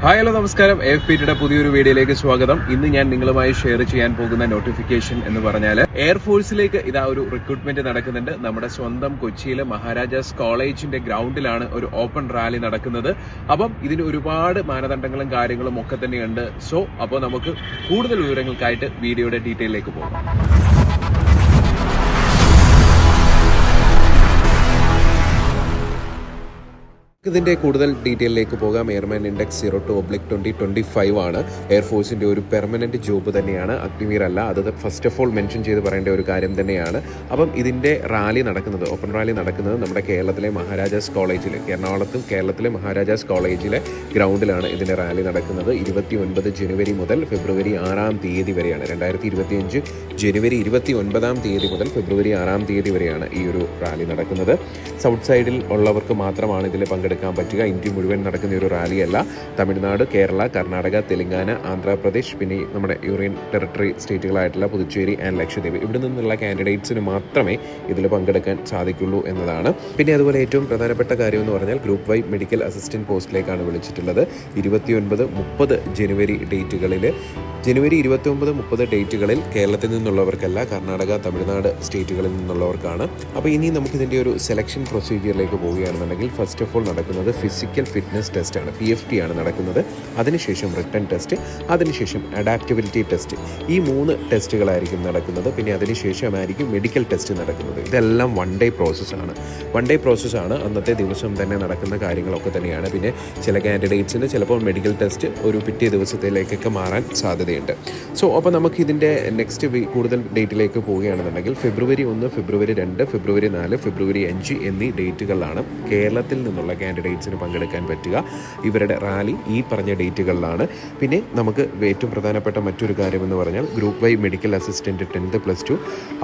Hi hello നമസ്കാരം. F P ടിയുടെ പുതിയൊരു വീഡിയോയിലേക്ക് സ്വാഗതം. ഇന്ന് ഞാൻ നിങ്ങളുമായി ഷെയർ ചെയ്യാൻ പോകുന്ന നോട്ടിഫിക്കേഷൻ എന്ന് പറഞ്ഞാൽ എയർഫോഴ്സിലേക്ക് ഇതാ ഒരു റിക്രൂട്ട്മെന്റ് നടക്കുന്നുണ്ട്. നമ്മുടെ സ്വന്തം കൊച്ചിയിലെ മഹാരാജാസ് കോളേജിന്റെ ഗ്രൗണ്ടിലാണ് ഒരു ഓപ്പൺ റാലി നടക്കുന്നത്. അപ്പം ഇതിന് ഒരുപാട് മാനദണ്ഡങ്ങളും കാര്യങ്ങളും ഒക്കെ തന്നെയുണ്ട്. സോ അപ്പോൾ നമുക്ക് കൂടുതൽ വിവരങ്ങൾക്കായിട്ട് വീഡിയോയുടെ ഡീറ്റെയിലേക്ക് പോകാം. ഇതിന്റെ കൂടുതൽ ഡീറ്റെയിലേക്ക് പോകാം. Airman index zero two oblique twenty twenty five ആണ് എയർഫോഴ്സിന്റെ ഒരു പെർമനന്റ് ജോബ് തന്നെയാണ്. അഗ്നിവീർ അല്ല അത് ഫസ്റ്റ് ഓഫ് ഓൾ മെൻഷൻ ചെയ്ത് പറയേണ്ട ഒരു കാര്യം തന്നെയാണ്. അപ്പം ഇതിന്റെ റാലി നടക്കുന്നത് ഓപ്പൺ റാലി നടക്കുന്നത് നമ്മുടെ കേരളത്തിലെ മഹാരാജാസ് കോളേജിൽ എറണാകുളത്തും കേരളത്തിലെ മഹാരാജാസ് കോളേജിലെ ഗ്രൗണ്ടിലാണ് ഇതിന്റെ റാലി നടക്കുന്നത്. ഇരുപത്തി ഒൻപത് ജനുവരി മുതൽ ഫെബ്രുവരി ആറാം തീയതി വരെയാണ്. രണ്ടായിരത്തി ഇരുപത്തിയഞ്ച് ജനുവരി ഇരുപത്തി ഒൻപതാം തീയതി മുതൽ ഫെബ്രുവരി ആറാം തീയതി വരെയാണ് ഈ ഒരു റാലി നടക്കുന്നത്. സൗത്ത് സൈഡിൽ ഉള്ളവർക്ക് മാത്രമാണ് ഇതിൽ പങ്കെടുക്കാൻ പറ്റുക. ഇന്ത്യ മുഴുവൻ നടക്കുന്ന ഒരു റാലിയല്ല. തമിഴ്നാട് കേരള കർണാടക തെലങ്കാന ആന്ധ്രാപ്രദേശ് പിന്നെ നമ്മുടെ യൂറിയൻ ടെറിട്ടറി സ്റ്റേറ്റുകളായിട്ടുള്ള പുതുച്ചേരി ആൻഡ് ലക്ഷദ്വീപ്. ഇവിടെ നിന്നുള്ള കാൻഡിഡേറ്റ്സിന് മാത്രമേ ഇതിൽ പങ്കെടുക്കാൻ സാധിക്കുള്ളൂ എന്നതാണ്. പിന്നെ അതുപോലെ ഏറ്റവും പ്രധാനപ്പെട്ട കാര്യം എന്ന് പറഞ്ഞാൽ ഗ്രൂപ്പ് വൈ മെഡിക്കൽ അസിസ്റ്റന്റ് പോസ്റ്റിലേക്കാണ് വിളിച്ചിട്ടുള്ളത്. ഇരുപത്തിയൊൻപത് മുപ്പത് ജനുവരി ഡേറ്റുകളിൽ ജനുവരി ഇരുപത്തി ഒമ്പത് മുപ്പത് ഡേറ്റുകളിൽ കേരളത്തിൽ നിന്നുള്ളവർക്കല്ല കർണാടക തമിഴ്നാട് സ്റ്റേറ്റുകളിൽ നിന്നുള്ളവർക്കാണ്. അപ്പോൾ ഇനി നമുക്കിതിന്റെ ഒരു സെലക്ഷൻ പ്രൊസീജിയറിലേക്ക് പോവുകയാണെന്നുണ്ടെങ്കിൽ ഫസ്റ്റ് ഓഫ് ഓൾ നടക്കുന്നത് ഫിസിക്കൽ ഫിറ്റ്നസ് ടെസ്റ്റ് ആണ്. പി എഫ് ടി ആണ് നടക്കുന്നത്. അതിനുശേഷം റിട്ടേൺ ടെസ്റ്റ് അതിനുശേഷം അഡാപ്റ്റബിലിറ്റി ടെസ്റ്റ് ഈ മൂന്ന് ടെസ്റ്റുകളായിരിക്കും നടക്കുന്നത്. പിന്നെ അതിനുശേഷമായിരിക്കും മെഡിക്കൽ ടെസ്റ്റ് നടക്കുന്നത്. ഇതെല്ലാം വൺ ഡേ പ്രോസസ്സാണ് വൺ ഡേ പ്രോസസ്സാണ് അന്നത്തെ ദിവസം തന്നെ നടക്കുന്ന കാര്യങ്ങളൊക്കെ തന്നെയാണ്. പിന്നെ ചില കാൻഡിഡേറ്റ്സിന് ചിലപ്പോൾ മെഡിക്കൽ ടെസ്റ്റ് ഒരു പിറ്റേ ദിവസത്തിലേക്കൊക്കെ മാറാൻ സാധ്യതയുണ്ട്. സോ അപ്പോൾ നമുക്ക് ഇതിന്റെ നെക്സ്റ്റ് വീ കൂടുതൽ ഡേറ്റിലേക്ക് പോവുകയാണെന്നുണ്ടെങ്കിൽ ഫെബ്രുവരി ഒന്ന് ഫെബ്രുവരി രണ്ട് ഫെബ്രുവരി നാല് ഫെബ്രുവരി അഞ്ച് എന്നീ ഡേറ്റുകളാണ് കേരളത്തിൽ നിന്നുള്ള കാൻഡിഡേറ്റ്സിന് പങ്കെടുക്കാൻ പറ്റുക. ഇവരുടെ റാലി ഈ പറഞ്ഞ ഡേറ്റുകളിലാണ് പിന്നെ നമുക്ക് ഏറ്റവും പ്രധാനപ്പെട്ട മറ്റൊരു കാര്യമെന്ന് പറഞ്ഞാൽ group Y medical assistant tenth plus two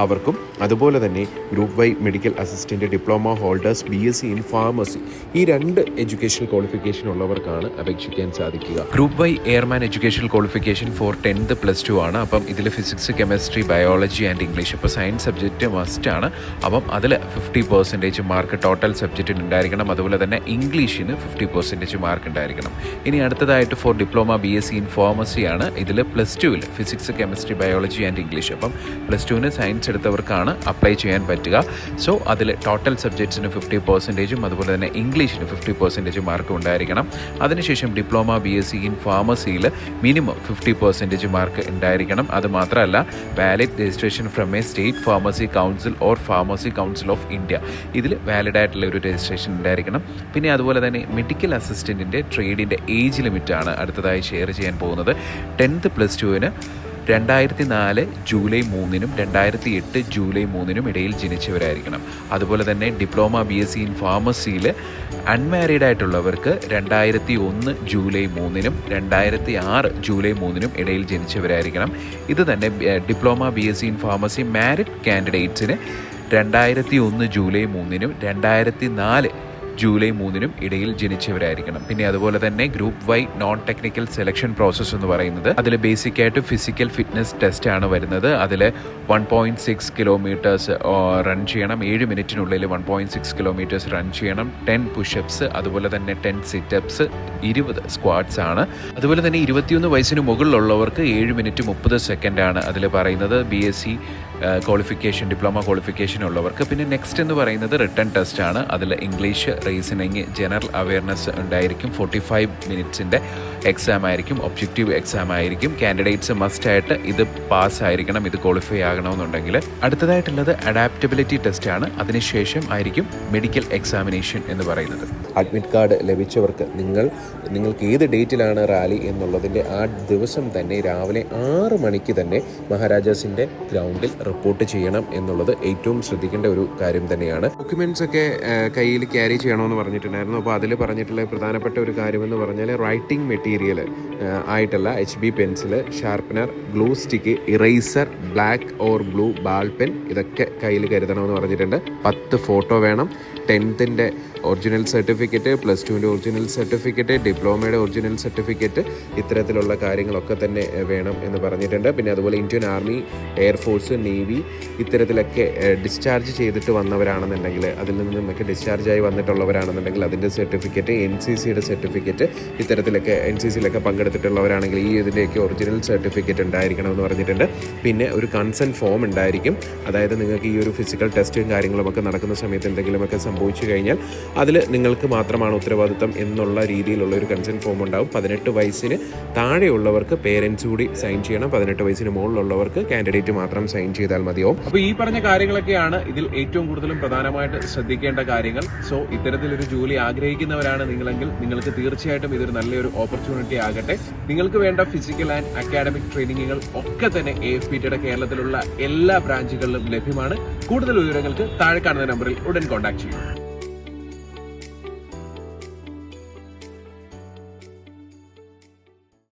അവർക്കും അതുപോലെ തന്നെ group Y medical assistant diploma holders B S C in pharmacy ഈ രണ്ട് എഡ്യൂക്കേഷൻ ക്വാളിഫിക്കേഷൻ ഉള്ളവർക്കാണ് അപേക്ഷിക്കാൻ സാധിക്കുക. Group Y airman education qualification for tenth plus two ആണ്. അപ്പം ഇതിൽ physics chemistry biology and English അപ്പോൾ സയൻസ് സബ്ജക്റ്റ് മസ്റ്റ് ആണ്. അപ്പം അതിൽ ഫിഫ്റ്റി പെർസെന്റേജ് മാർക്ക് ടോട്ടൽ സബ്ജക്റ്റിന് ഉണ്ടായിരിക്കണം. അതുപോലെ തന്നെ ഇംഗ്ലീഷിന് ഫിഫ്റ്റി പെർസെന്റേജ് മാർക്ക് ഉണ്ടായിരിക്കണം. ഇനി അടുത്തതായിട്ട് for diploma B S C in pharmacy ആണ്. ഇതിൽ പ്ലസ് ടുവിൽ physics chemistry biology and English അപ്പം പ്ലസ് ടുവിന് സയൻസ് എടുത്തവർക്കാണ് അപ്ലൈ ചെയ്യാൻ പറ്റുക. സോ അതിൽ ടോട്ടൽ സബ്ജക്ട്സിന് ഫിഫ്റ്റി പെർസെന്റേജും അതുപോലെ തന്നെ ഇംഗ്ലീഷിന് ഫിഫ്റ്റി പെർസെന്റേജ് മാർക്ക് ഉണ്ടായിരിക്കണം. അതിനുശേഷം diploma B S C in ഫാർമസിയിൽ minimum fifty percentage mark ഉണ്ടായിരിക്കണം. അത് മാത്രമല്ല valid registration from a state pharmacy council or pharmacy council of India ഇതിൽ വാലിഡ് ആയിട്ടുള്ള ഒരു രജിസ്ട്രേഷൻ ഉണ്ടായിരിക്കണം. പിന്നെ അതുപോലെ തന്നെ മെഡിക്കൽ അസിസ്റ്റന്റിന്റെ ട്രേഡിന്റെ ഏജ് ലിമിറ്റാണ് അടുത്തതായി ഷെയർ ചെയ്യാൻ പോകുന്നത്. ടെൻത്ത് പ്ലസ് ടുവിന് രണ്ടായിരത്തി നാല് ജൂലൈ മൂന്നിനും രണ്ടായിരത്തി എട്ട് ജൂലൈ മൂന്നിനും ഇടയിൽ ജനിച്ചവരായിരിക്കണം. അതുപോലെ തന്നെ diploma B S C in ഫാർമസിയിൽ unmarried ആയിട്ടുള്ളവർക്ക് രണ്ടായിരത്തി ഒന്ന് ജൂലൈ മൂന്നിനും രണ്ടായിരത്തി ആറ് ജൂലൈ മൂന്നിനും ഇടയിൽ ജനിച്ചവരായിരിക്കണം. ഇത് തന്നെ diploma B S C in pharmacy married കാൻഡിഡേറ്റ്സിന് രണ്ടായിരത്തി ഒന്ന് ജൂലൈ മൂന്നിനും രണ്ടായിരത്തി നാല് ജൂലൈ മൂന്നിനും ഇടയിൽ ജനിച്ചവരായിരിക്കണം. പിന്നെ അതുപോലെ തന്നെ group Y non technical selection process എന്ന് പറയുന്നത് അതിൽ ബേസിക് ആയിട്ട് ഫിസിക്കൽ ഫിറ്റ്നസ് ടെസ്റ്റ് ആണ് വരുന്നത്. അതിൽ one point six kilometres run ചെയ്യണം. ഏഴ് മിനിറ്റിനുള്ളിൽ one point six kilometres run ചെയ്യണം. ടെൻ പുഷപ്സ് അതുപോലെ തന്നെ ടെൻ സിറ്റപ്സ് ഇരുപത് സ്ക്വാഡ്സ് ആണ്. അതുപോലെ തന്നെ ഇരുപത്തിയൊന്ന് വയസ്സിന് മുകളിലുള്ളവർക്ക് ഏഴ് മിനിറ്റ് മുപ്പത് സെക്കൻഡാണ് അതിൽ പറയുന്നത്. B S C qualification diploma qualification ഉള്ളവർക്ക്. പിന്നെ നെക്സ്റ്റ് എന്ന് പറയുന്നത് റിട്ടേൺ ടെസ്റ്റ് ആണ്. അതിൽ ഇംഗ്ലീഷ് റീസണിങ് ജനറൽ അവയർനെസ് ഉണ്ടായിരിക്കും. ഫോർട്ടി ഫൈവ് മിനിറ്റ്സിന്റെ എക്സാം ആയിരിക്കും. ഒബ്ജക്റ്റീവ് എക്സാം ആയിരിക്കും. കാൻഡിഡേറ്റ്സ് മസ്റ്റ് ആയിട്ട് ഇത് പാസ് ആയിരിക്കണം ഇത് ക്വാളിഫൈ ആകണമെന്നുണ്ടെങ്കിൽ. അടുത്തതായിട്ടുള്ളത് അഡാപ്റ്റബിലിറ്റി ടെസ്റ്റ് ആണ്. അതിനുശേഷം ആയിരിക്കും മെഡിക്കൽ എക്സാമിനേഷൻ എന്ന് പറയുന്നത്. അഡ്മിറ്റ് കാർഡ് ലഭിച്ചവർക്ക് നിങ്ങൾ നിങ്ങൾക്ക് ഏത് ഡേറ്റിലാണ് റാലി എന്നുള്ളതിന്റെ ആ ദിവസം തന്നെ രാവിലെ ആറ് മണിക്ക് തന്നെ മഹാരാജാസിന്റെ ഗ്രൗണ്ടിൽ റിപ്പോർട്ട് ചെയ്യണം എന്നുള്ളത് ഏറ്റവും ശ്രദ്ധിക്കേണ്ട ഒരു കാര്യം തന്നെയാണ്. ഡോക്യുമെന്റ്സ് ഒക്കെ കയ്യിൽ ക്യാരി ചെയ്യണമെന്ന് പറഞ്ഞിട്ടുണ്ടായിരുന്നു. അപ്പോൾ അതിൽ പറഞ്ഞിട്ടുള്ള പ്രധാനപ്പെട്ട ഒരു കാര്യമെന്ന് പറഞ്ഞാൽ റൈറ്റിംഗ് മെറ്റീരിയൽ ആയിട്ടുള്ള H B pencil sharpener glue stick eraser black or blue ball pen ഇതൊക്കെ കയ്യിൽ കരുതണമെന്ന് പറഞ്ഞിട്ടുണ്ട്. പത്ത് ഫോട്ടോ വേണം. ടെൻത്തിന്റെ ഒറിജിനൽ സർട്ടിഫിക്കറ്റ് പ്ലസ് ടുവിന്റെ ഒറിജിനൽ സർട്ടിഫിക്കറ്റ് ഡിപ്ലോമയുടെ ഒറിജിനൽ സർട്ടിഫിക്കറ്റ് ഇത്തരത്തിലുള്ള കാര്യങ്ങളൊക്കെ തന്നെ വേണം എന്ന് പറഞ്ഞിട്ടുണ്ട്. പിന്നെ അതുപോലെ Indian army air force navy ഇത്തരത്തിലൊക്കെ discharge ചെയ്തിട്ട് വന്നവരാണെന്നുണ്ടെങ്കിൽ അതിൽ നിന്നൊക്കെ ഡിസ്ചാർജായി വന്നിട്ടുള്ളവരാണെന്നുണ്ടെങ്കിൽ അതിന്റെ സർട്ടിഫിക്കറ്റ് എൻ സി സിയുടെ സർട്ടിഫിക്കറ്റ് ഇത്തരത്തിലൊക്കെ എൻ സി സിയിലൊക്കെ പങ്കെടുത്തിട്ടുള്ളവരാണെങ്കിൽ ഈ ഇതിന്റെയൊക്കെ ഒറിജിനൽ സർട്ടിഫിക്കറ്റ് ഉണ്ടായിരിക്കണം എന്ന് പറഞ്ഞിട്ടുണ്ട്. പിന്നെ ഒരു കൺസെന്റ് ഫോം ഉണ്ടായിരിക്കും. അതായത് നിങ്ങൾക്ക് ഈ ഒരു ഫിസിക്കൽ ടെസ്റ്റും കാര്യങ്ങളുമൊക്കെ നടക്കുന്ന സമയത്ത് എന്തെങ്കിലുമൊക്കെ സംഭവിച്ചു കഴിഞ്ഞാൽ അതിൽ നിങ്ങൾക്ക് മാത്രമാണ് ഉത്തരവാദിത്തം എന്നുള്ള രീതിയിലുള്ള ഒരു കൺസെന്റ് ഫോം ഉണ്ടാവും. പതിനെട്ട് വയസ്സിന് താഴെയുള്ളവർക്ക് പേരൻസ് കൂടി സൈൻ ചെയ്യണം. പതിനെട്ട് വയസ്സിന് മുകളിലുള്ളവർക്ക് കാൻഡിഡേറ്റ് മാത്രം സൈൻ ചെയ്താൽ മതിയാവും. അപ്പോൾ ഈ പറഞ്ഞ കാര്യങ്ങളൊക്കെയാണ് ഇതിൽ ഏറ്റവും കൂടുതലും പ്രധാനമായിട്ട് ശ്രദ്ധിക്കേണ്ട കാര്യങ്ങൾ. സോ ഇത്തരത്തിലൊരു ജോലി ആഗ്രഹിക്കുന്നവരാണ് നിങ്ങളെങ്കിൽ നിങ്ങൾക്ക് തീർച്ചയായിട്ടും ഇതൊരു നല്ലൊരു ഓപ്പർച്യൂണിറ്റി ആകട്ടെ. നിങ്ങൾക്ക് വേണ്ട ഫിസിക്കൽ ആൻഡ് അക്കാഡമിക് ട്രെയിനിങ്ങുകൾ ഒക്കെ തന്നെ എ എഫ് കേരളത്തിലുള്ള എല്ലാ ബ്രാഞ്ചുകളിലും ലഭ്യമാണ്. കൂടുതൽ വിവരങ്ങൾക്ക് താഴെ കാണുന്ന നമ്പറിൽ ഉടൻ കോൺടാക്ട് ചെയ്യും